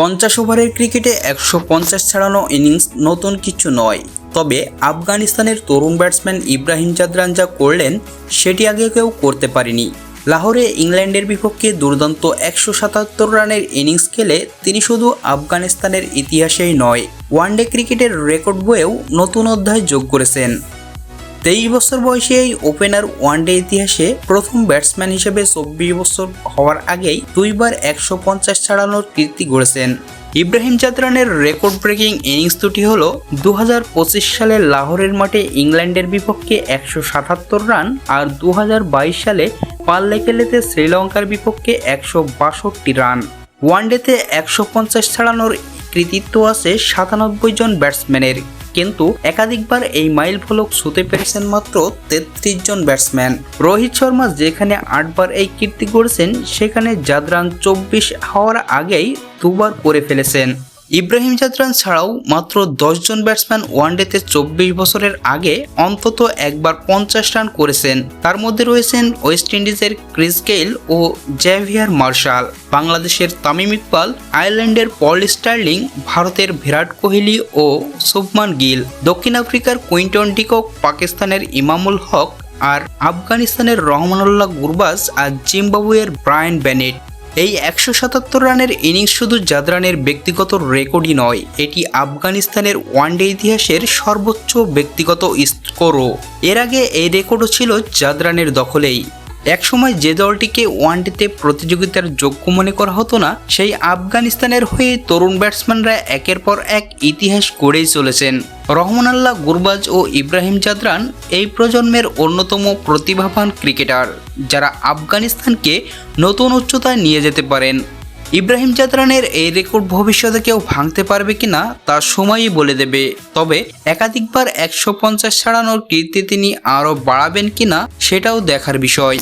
পঞ্চাশ ওভারের ক্রিকেটে একশো পঞ্চাশ ছাড়ানো ইনিংস নতুন কিছু নয়। তবে আফগানিস্তানের তরুণ ব্যাটসম্যান ইব্রাহিম জাদরান যা করলেন, সেটি আগে কেউ করতে পারেনি। লাহোরে ইংল্যান্ডের বিপক্ষে দুর্দান্ত একশো সাতাত্তর রানের ইনিংস খেলে তিনি শুধু আফগানিস্তানের ইতিহাসেই নয়, ওয়ানডে ক্রিকেটের রেকর্ড বইয়েও নতুন অধ্যায় যোগ করেছেন। তেইশ বছর বয়সে এই ওপেনার ওয়ানডে ইতিহাসে প্রথম ব্যাটসম্যান হিসেবে চব্বিশ বছর হওয়ার আগেই দুইবার একশো পঞ্চাশ ছাড়ানোর কীর্তি গড়েছেন। ইব্রাহিম জাদরানের রেকর্ড ব্রেকিং ইনিংস দুটি হল দু হাজার পঁচিশ সালে লাহোরের মাঠে ইংল্যান্ডের বিপক্ষে একশো সাতাত্তর রান আর দু হাজার বাইশ সালে পাল্লেকেলেতে শ্রীলঙ্কার বিপক্ষে একশো বাষট্টি রান। ওয়ানডেতে একশো পঞ্চাশ ছাড়ানোর কৃতিত্ব আছে সাতানব্বই জন ব্যাটসম্যানের। কিন্তু একাধিকবার এই মাইল ফলক ছুতে পেরেছেন মাত্র তেত্রিশ জন ব্যাটসম্যান। রোহিত শর্মা যেখানে আটবার এই কীর্তি করেছেন সেখানে জাদরান চব্বিশ হওয়ার আগেই দুবার করে ফেলেছেন। ইব্রাহিম জাদরান ছাড়াও মাত্র জন ব্যাটসম্যান ওয়ানডেতে চব্বিশ বছরের আগে অন্তত একবার পঞ্চাশ রান করেছেন। তার মধ্যে রয়েছেন ওয়েস্ট ইন্ডিজের ক্রিস গেইল ও জ্যাভিয়ার মার্শাল। বাংলাদেশের তামিম ইকবাল, আয়ারল্যান্ডের পল স্টার্লিং, ভারতের বিরাট কোহলি ও শুভমান গিল। দক্ষিণ আফ্রিকার কুইন্টন ডিকক, পাকিস্তানের ইমামুল হক আর আফগানিস্তানের রহমানুল্লাহ গুরবাজ আর জিম্বাবুয়ের ব্রায়ান ব্যানেট এই একশো সাতাত্তর রানের ইনিংস শুধু জাদরানের ব্যক্তিগত রেকর্ডই নয়, এটি আফগানিস্তানের ওয়ানডে ইতিহাসের সর্বোচ্চ ব্যক্তিগত স্কোরও। এর আগে এই রেকর্ডও ছিল জাদরানের দখলেই। একসময় যে দলটিকে ওয়ানডেতে প্রতিযোগিতার যোগ্য মনে করা হতো না, সেই আফগানিস্তানের হয়ে তরুণ ব্যাটসম্যানরা একের পর এক ইতিহাস গড়েই চলেছেন। রহমান আল্লাহ গুরবাজ ও ইব্রাহিম জাদরান এই প্রজন্মের অন্যতম প্রতিভাবান ক্রিকেটার, যারা আফগানিস্তানকে নতুন উচ্চতায় নিয়ে যেতে পারেন। ইব্রাহিম জাদরানের এই রেকর্ড ভবিষ্যতে কেউ ভাঙতে পারবে কিনা, তা সময়ই বলে দেবে। তবে একাধিকবার একশো পঞ্চাশ ছাড়ানোর কীর্তি তিনি আরও বাড়াবেন কিনা, সেটাও দেখার বিষয়।